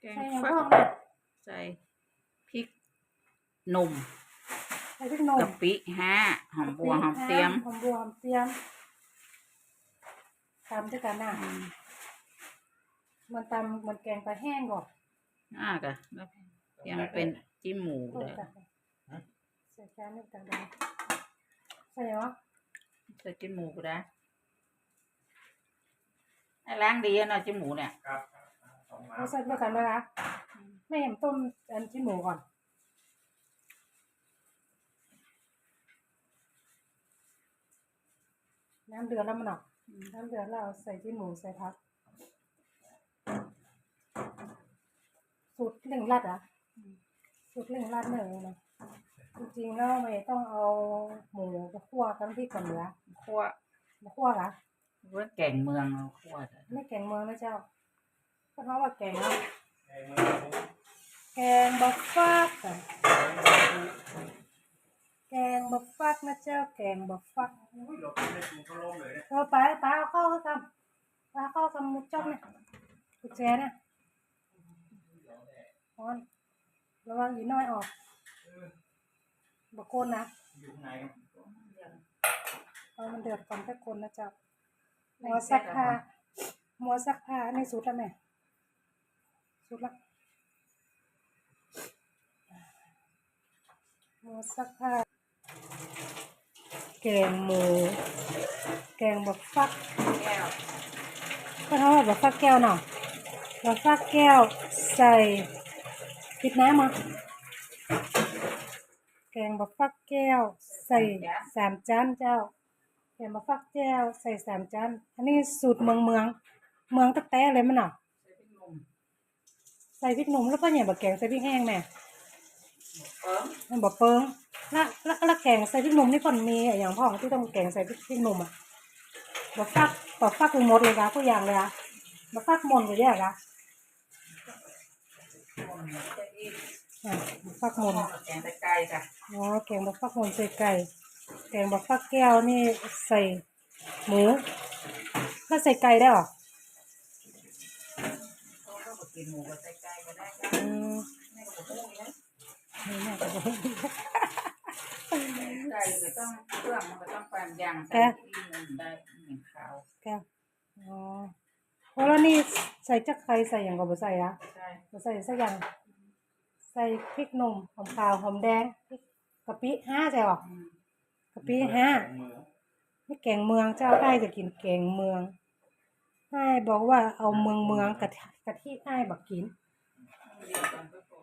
แกงใส่หยังฟักพ่องเนี่ยใส่พริกหนุ่มใส่พริกหนุ่มกะปิห้าหอมบัวหอมเตรียมหอมบัวหอมเตรียมตำด้วยกันน่ะอืมมันตำมันแกงปลาแห้งก่อนอ่ากะแล้วเตรียมเป็นจิ้มหมูโอ้เลยตักใส่จานนี่ตักได้ใส่เหรอใส่จิ้มหมูก็ได้ไอ้ ล้างดีอะเนาะจิ้มหมูเนี่ยครับสองเราใส่ด้วยกันะไม่เห็นต้มอันที่หมูก่อน น้ำเดือดแล้วมันออกน้ำเดือดแล้วเอาใส่ที่หมูใส่พัก สูตรเร่งรัดอะสูตรเร่งรัดเนยนะจริงๆแล้วไม่ต้องเอาหมูไปคั่วกันที่ก่อนเหลือคั่วมาคั่วเหรอ เพื่อแกงเมืองเราคั่วจ้ะไม่แกงเมืองนะเจ้าก็เพราะว่าแกงเนาะแกงมือผมแกงบักฟักอะแกงบักฟักนะเจ้าแกงบักฟักอุ้ยเราไม่ได้กินข้าวล้มเลยเนี่ยเออไปไปเอาเข้าเข้ากันไปเอาเข้ากันมุดจ้องเนี่ยกุญแจเนี่ยพอนระวังอีน้อยออกบักโคนนะอยู่ข้างในครับเอามันเดือดก่อนแค่คนนะเจ้า หัวซักผ้าหัวซักผ้าในสุดแล้วแม่สุดละหัวซักผ้าแกงหมู แกงบักฟักแก้วก็เท่ากับบักฟักแก้วเนาะบักฟักแก้วใส่ปิดน้ำมาแกงบักฟักแก้ว ใส่สามจานเจ้า แกงบักฟักแก้วใส่สามจานอันนี้สูตรเมืองเมือง เมืองตะแต้เลยมันเนาะใส่พริกหนุ่มใส่พริกหนุ่มแล้วก็เนี่ยบักแกงใส่พริกแห้งแม่เปิ้งมันบอกเปิงแล้วแล้วแล้วแกงใส่พริกหนุ่มนี่ก่อนมีอะอย่างพ่อที่ต้องแกงใส่พริกพริกหนุ่มอะบักฟักบักฟักหมดเลยค่ะทุกอย่างเลยค่ะบักฟักหมดเลยแยกค่ะใส่อีกอะบักฟักหมดแกงตะไคร้จ้ะอ๋อแกงบักฟักหมดใส่ไก่ แกงบักฟักแก้วนี่ใส่หมูแล้วใส่ไก่ได้หรอไก่ก็ได้ก็บอกว่าอย่างนี้นี่แม่ก็บอกไก่ก็ต้องเครื่องมันก็ต้องปานย่างใส่ที่หนึ่งได้เหมือนข้าวแก้วอ๋อแล้วนี่ใส่จักไข่ใส่อย่างก็บ่ใส่อะใช่ใส่สักอย่างใส่พริกหนุ่มหอมขาวหอมแดงพริกกะปิห้าใช่หรอ กะปิห้านี่แกงเมืองเจ้าได้จะกินแกงเมืองให้บอกว่าเอาเมืองเมืองกะทิกะทิให้บักกินเดี๋ยวก่อนก็พอ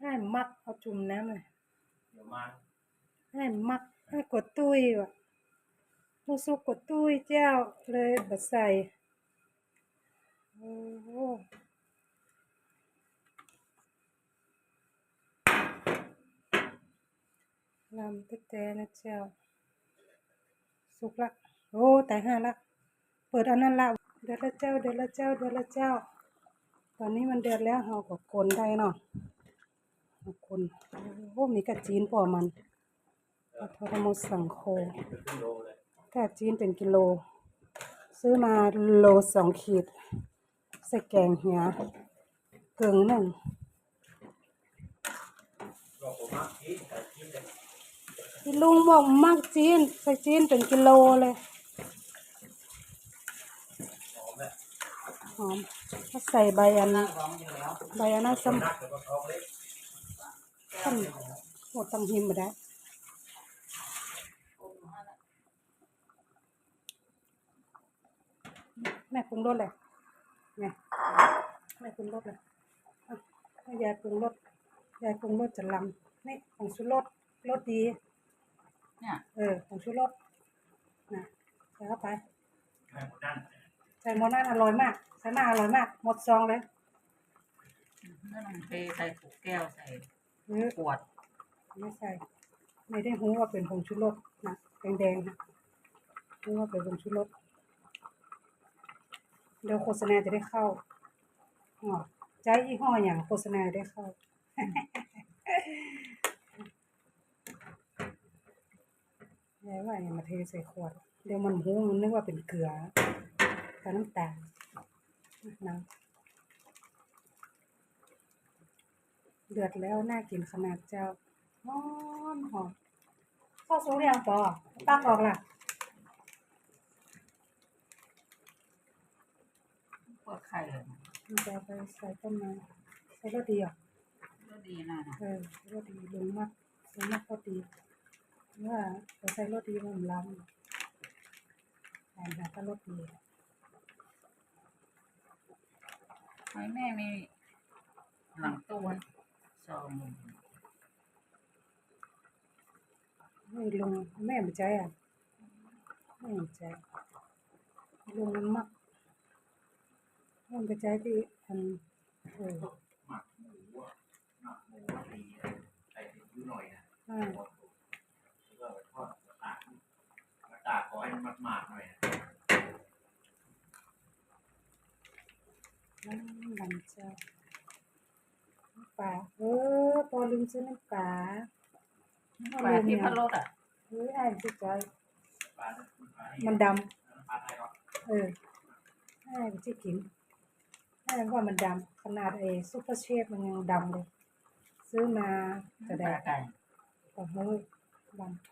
ให้มักเอาจุ่มน้ำเลยเดี๋ยวมาให้มักให้กดตุ้ยว่ะมูสุกกดตุ้ยเจ้าเลยบัใส่โอ้โหลำแต่แต่นะเจ้า สุกละ โอ้แต่ห้าละ เปิดอันนั้นละ เดือดละเจ้า เดือดละเจ้า เดือดละเจ้า ตอนนี้มันเดือดแล้วเราก็คนได้เนาะเอาคนโอ้มีกระจีนปอมันปลาทอดมสังโคกระจีนเป็นกิโล ซื้อมาโลสองขีด ใส่แกงเหียเกิงหนึ่ง ลุงบอกมากจีนใส่จีนเป็นกิโลเลยหอมเลยหอมถ้าใส่ใบอันใบอันนั้นสมนักแต่ก็ท้องเล็กท่านหมดตังหิมมาได้แม่ปรุงรสเลยไงแม่ปรุงรสเลยอ่ยายปรุงรสยายปรุงรสจะลำนี่ของชูรสรสดี เนี่ยเออของชูรสนะใส่เข้าไปแม่หมดนั่นใส่หมดนั่นอร่อยมากใส่มากอร่อยมาก หมดซองเลยนั่นเทใส่ถุงแก้วใส่เออขวดไม่ใส่ ไม่ได้หูว่าเป็นผงชูรสนะแดงๆนะหูว่าเป็นผงชูรสเดี๋ยวโฆษณาจะได้เข้าอ๋อใจยี่ห้ออย่างโฆษณาได้เข้า ยายว่าอย่ามาเทใส่ขวด เดี๋ยวมันหูมันนึกว่าเป็นเกลือกับน้ำตาลนะเดือดแล้วน่ากินขนาดเจ้าหอมหอมข้าวสุกยังปอตักออกล่ะพวกไข่เลยมันจะเอาไปใส่ต้นไม้ใส่รสดีอะก็ดีนะนะเออรสดีลงมากลงมากก็ดี ว่าเราใส่รสดีมันล้ำแต่หาก็รสดีไอ้แม่มีหลังตู้ซองไม่ลงแม่ไม่ใจอะแม่ไม่ใจลงมันมักมันไปใจที่อันเออหมักหมูอะหมักหมูดีใส่พริกนิดหน่อยนะ อ่า แล้วก็ไปทอดกระตากกระ ตากขอให้มันหมาดๆหน่อยนะน้ำดำเจ้าน้ำปลาเออพอลืมซื้อน้ำปลาปลาที่พะโล้อะเฮ้ยอ่านสิจอยปลาเนี่ยปลามันดำปลาไทยก็เอออ่านสิกินอ่านว่ามันดำขนาดไอ้ซุปเปอร์เชฟมันยังดำเลย ซื้อมาจะปได้ลาไก่โอ้โหดำ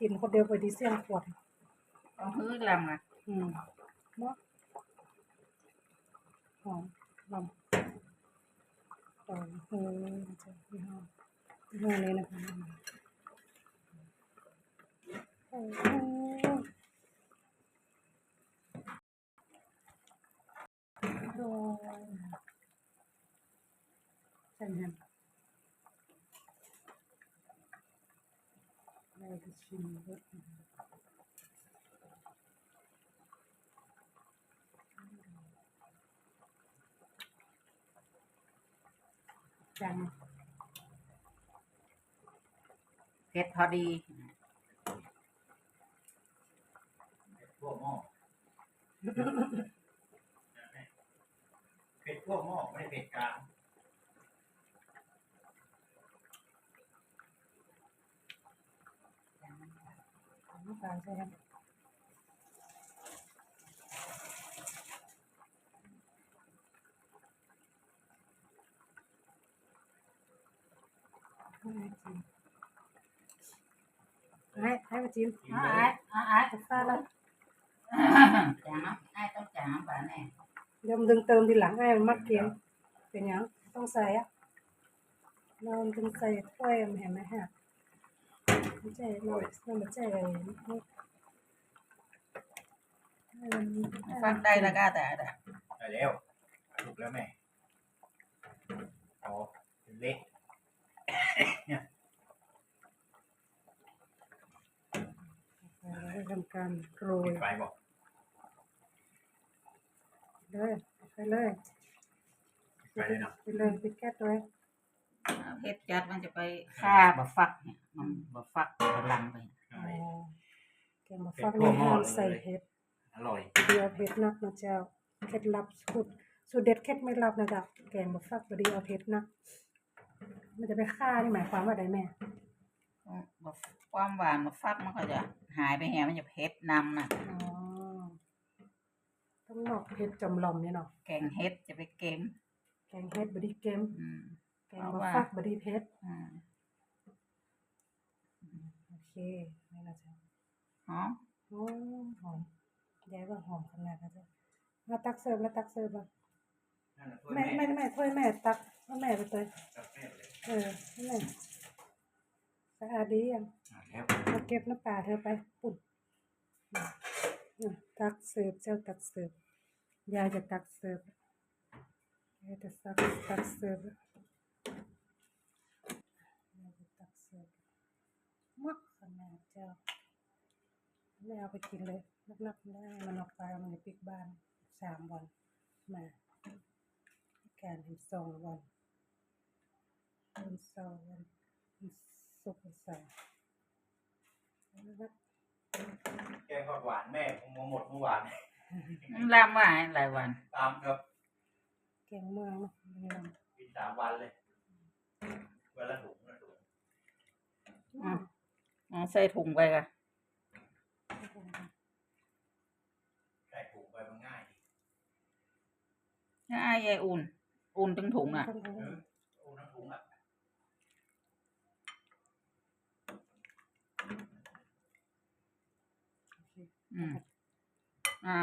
กินคนเดียวไปดีเสี่ยงขวดต้องฮื้อลำอะอืมเนาะหอมลำต่อเออจะยี่ห้อยี่ห้อนี้นะคะโอ้โหโดนใช่ไหมเราจะ ชิมรสนะคะจังเผ็ดพอดีพวกหม้อเผ็ดพวกหม้อไม่ได้เผ็ดกลาง น้ำตาลใช่ไหมให้ให้มาจิ้มกินอ้าเลยอ้าอ้ากาแฟแล้วจางไอ้ต้ ไหมฮะไม่ใช่เราเราไม่ใช่อะไรนี่ให้มันฟักได้แล้วก็แต่แต่ได้แล้วถูกแล้วแม่อ๋อเป็นเล็กเราได้ทำการโรยปิดไฟบอกเลยไปเลยปิดไฟเลยเนาะไปเลยปิดแก๊สเลย เผ็ดจัดมันจะไปฆ่าบะฟักเนี่ยมันบะฟักกำลังไปใช่อ๋อแกงมาฟักนี่ห้ามใส่เห็ดอร่อยเดียวเผ็ดนักนะเจ้าเคล็ดลับสูตรสูตรเด็ดเคล็ดไม่ลับนะจ๊ะแกงมาฟักบดีเอาเผ็ดนัก มันจะไปฆ่านี่หมายความว่าไดแม่บะความหวานบะฟักมันก็จะหายไปแหงมันจะเผ็ดนำน่ะอ๋อต้องนอกเผ็ดจำลอมเนี่ยเนาะแกงเฮ็ดจะไปเกมแกงเฮ็ดบดีเกมอืม แกงมาฟักบดีเผ็ดอืมโอเคนี่นะจ๊ะหอมหอมหอมยายว่าหอมขนาดนะจ๊ะมาตักเสิร์ฟแล้วตักเสิร์ฟแล้วนั่นน่ะถ้วยแม่แม่แม่แม่ถ้วยแม่ตักให้แม่ไปเลยจับแม่เลยเออให้แม่สะอาดดียัง อะแล้วมาเก็บน้ำปลาเธอไปปุ่นอืมอืมตักเสิร์ฟเจ้าตักเสิร์ฟยายจะตักเสิร์ฟยายจะตักตักเสิร์ฟยายจะตักเสิร์ฟมักขนาดเจ้าไม่เอาไปกินเลยนักๆได้มันออกไปมันจะปิกบ้านสามวันมาการทำสองวันทำสองวันสุกร์เสาร์นะครับแกงทอดหวานแม่คงมาหมดเมื่อวานลำว่าหลายวันตามกับแกงเมืองเนาะไม่ลำกินสามวันเลยวันละถุงละถุง อืมอ๋อใส่ถุงไปก่ะใส่ถุงไปมันง่ายดีถ้าอายายอุ่น อุ่นถึงถุงอะทั้งถุงเออโอ้น้ำถุงอะอืมอ่า